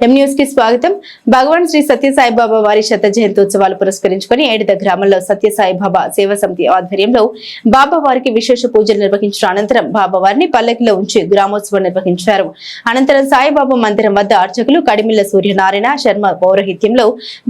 కి స్వాగతం. భగవాన్ శ్రీ సత్యసాయిబాబా వారి శత జయంతోత్సవాలు పురస్కరించుకుని ఏడిద గ్రామంలో సత్యసాయిబాబా సేవా సమితి ఆధ్వర్యంలో బాబా వారికి విశేష పూజలు నిర్వహించిన అనంతరం బాబా వారిని పల్లకిలో ఉంచి గ్రామోత్సవం నిర్వహించారు. అనంతరం సాయిబాబా మందిరం వద్ద అర్చకులు కడిమిల్ల సూర్యనారాయణ శర్మ పౌరహిత్యంలో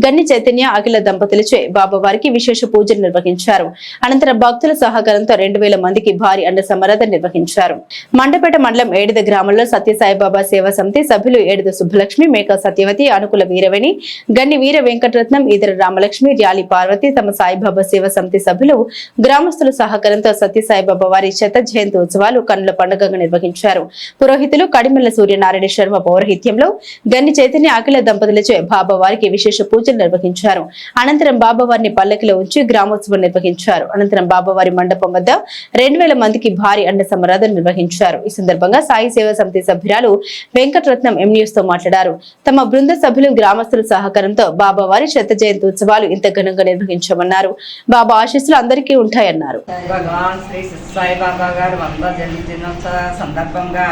గన్ని చైతన్య అఖిల దంపతులచే బాబా వారికి విశేష పూజలు నిర్వహించారు. అనంతరం భక్తుల సహకారంతో రెండు వేల మందికి భారీ అండ సమరథ నిర్వహించారు. మండపేట మండలం ఏడిద గ్రామంలో సత్యసాయిబాబా సేవా సమితి సభ్యులు ఏడిద సుబ్బలక్ష్మి మేక సత్యవతి అనుకుల వీరవేణి గన్ని వీర వెంకటరత్నం ఇతర రామలక్ష్మి ర్యాలి పార్వతి తమ సాయిబాబా సేవ సమితి సభ్యులు గ్రామస్తుల సహకారంతో సత్య సాయిబాబా వారి శత జయంతి ఉత్సవాలు కన్నుల పండుగగా నిర్వహించారు. పురోహితులు కడిమెల్ల సూర్యనారాయణ శర్మ పౌరహిత్యంలో గన్ని చైతన్య అఖిల దంపతులచే బాబా వారికి విశేష పూజలు నిర్వహించారు. అనంతరం బాబా వారిని పల్లకిలో ఉంచి గ్రామోత్సవం నిర్వహించారు. అనంతరం బాబావారి మండపం వద్ద రెండు వేల మందికి భారీ అండ సమరాధన నిర్వహించారు. ఈ సందర్భంగా సాయి సేవా సమితి సభ్యురాలు వెంకటరత్నం ఎం న్యూస్తో మాట్లాడారు. తమ బృంద సభ్యులు గ్రామస్తుల సహకారంతో బాబావారి శత జయంతి ఉత్సవాలు ఇంత ఘనంగా నిర్వహించామన్నారు. బాబా ఆశీస్సులు అందరికీ ఉంటాయన్నారు. భగవాన్ శ్రీ సాయిబాబా గారు వంద జన్మదినోత్సవ సందర్భంగా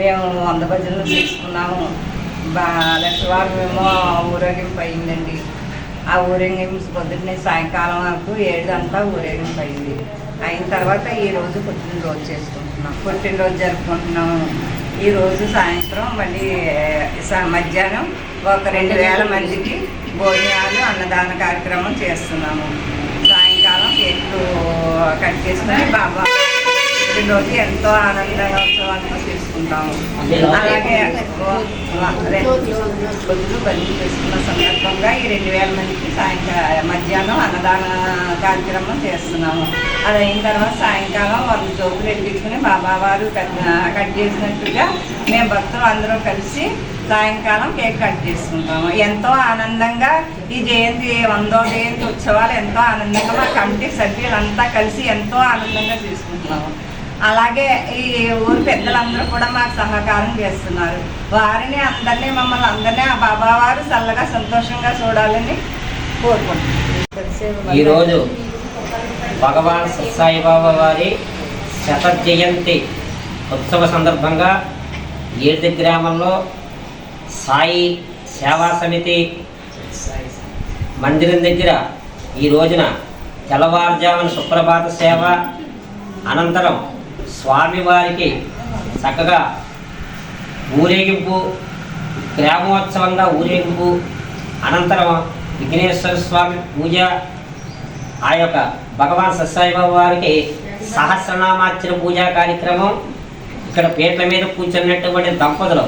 మేము వంద భజనలు చేసుకున్నాము. లక్షవారం మేము ఊరేగింపు అయిందండి. ఆ ఊరేగింపు పొద్దున్నే సాయంకాలం వరకు ఏడంతా ఊరేగింపు అయింది. అయిన తర్వాత ఈ రోజు పుట్టినరోజు చేసుకుంటున్నాం. పుట్టినరోజు జరుపుకుంటున్నాము. ఈ రోజు సాయంత్రం మళ్ళీ సా- మధ్యాహ్నం ఒక రెండు వేల మందికి భోజనాలు అన్నదాన కార్యక్రమం చేస్తున్నాము. సాయంకాలం కేకులు కట్ చేస్తున్నాయి బాబా? రోజు ఎంతో ఆనందంగా ఉత్సవాలను చేసుకుంటాము అలాగే పొద్దులు బలి చేసుకున్న సందర్భంగా ఈ రెండు వేల మందికి సాయంకాలం మధ్యాహ్నం అన్నదాన కార్యక్రమం చేస్తున్నాము అది అయిన తర్వాత సాయంకాలం వాళ్ళు జోకులు ఎక్కించుకుని బాబా వారు కట్ చేసినట్టుగా మేము భక్తులు అందరం కలిసి సాయంకాలం కేక్ కట్ చేసుకుంటాము ఎంతో ఆనందంగా ఈ జయంతి వందో జయంతి ఉత్సవాలు ఎంతో ఆనందంగా మా కమిటీ సభ్యులంతా కలిసి ఎంతో ఆనందంగా చేసుకుంటున్నాము అలాగే ఈ ఊరు పెద్దలందరూ కూడా మాకు సహకారం చేస్తున్నారు. వారిని అందరినీ మమ్మల్ని అందరినీ ఆ బాబావారు చల్లగా సంతోషంగా చూడాలని కోరుకుంటున్నాం. ఈరోజు భగవాన్ సత్సాయిబాబా వారి శత జయంతి ఉత్సవ సందర్భంగా ఏడు గ్రామంలో సాయి సేవా సమితి మందిరం దగ్గర ఈ రోజున తెల్లవారుజామున సుప్రభాత సేవ అనంతరం స్వామివారికి చక్కగా ఊరేగింపు గ్రామోత్సవంగా ఊరేగింపు అనంతరం విఘ్నేశ్వర స్వామి పూజ ఆ యొక్క భగవాన్ సత్సాయిబాబు వారికి సహస్రనామార్చన పూజా కార్యక్రమం ఇక్కడ పేట్ల మీద కూర్చున్నటువంటి దంపతులు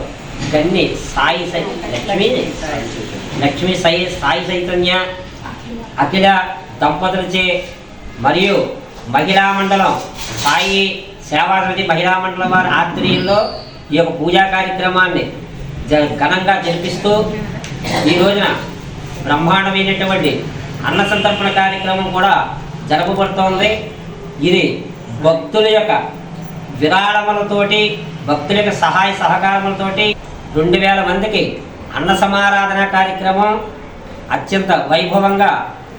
గన్ని సాయి సై లక్ష్మి లక్ష్మి సాయి సాయి చైతన్య అఖిల దంపతులచే మరియు మహిళా మండలం సాయి సేవాసమితి మహిళా మండలం వారి ఆధ్వర్యంలో ఈ యొక్క పూజా కార్యక్రమాన్ని జ ఘనంగా జరిపిస్తూ ఈ రోజున బ్రహ్మాండమైనటువంటి అన్న సంతర్పణ కార్యక్రమం కూడా జరపబడుతోంది ఇది భక్తుల యొక్క విరాళములతోటి భక్తుల యొక్క సహాయ సహకారములతోటి రెండు వేల మందికి అన్న సమారాధన కార్యక్రమం అత్యంత వైభవంగా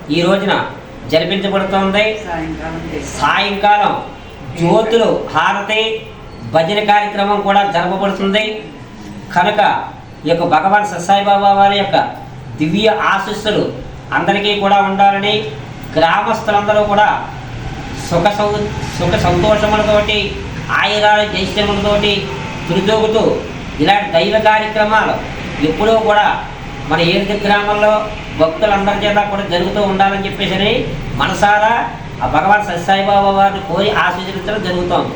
ఈ రోజున జరిపించబడుతోంది. సాయంకాలం జ్యోతులు హారతి భజన కార్యక్రమం కూడా జరపబడుతుంది. కనుక ఈ యొక్క భగవాన్ సత్సాయిబాబా వారి యొక్క దివ్య ఆశీస్సులు అందరికీ కూడా ఉండాలని గ్రామస్తులందరూ కూడా సుఖ సౌ సుఖ సంతోషములతోటి ఆయురాల జైశ్యములతోటి తిరుదోగుతూ ఇలాంటి దైవ కార్యక్రమాలు ఎప్పుడూ కూడా మన ఏడు గ్రామంలో భక్తులందరి చేత కూడా జరుగుతూ ఉండాలని చెప్పేసి మనసారా ఆ భగవాన్ సత్యసాయిబాబా వారిని కోరి ఆశీర్వించడం జరుగుతోంది.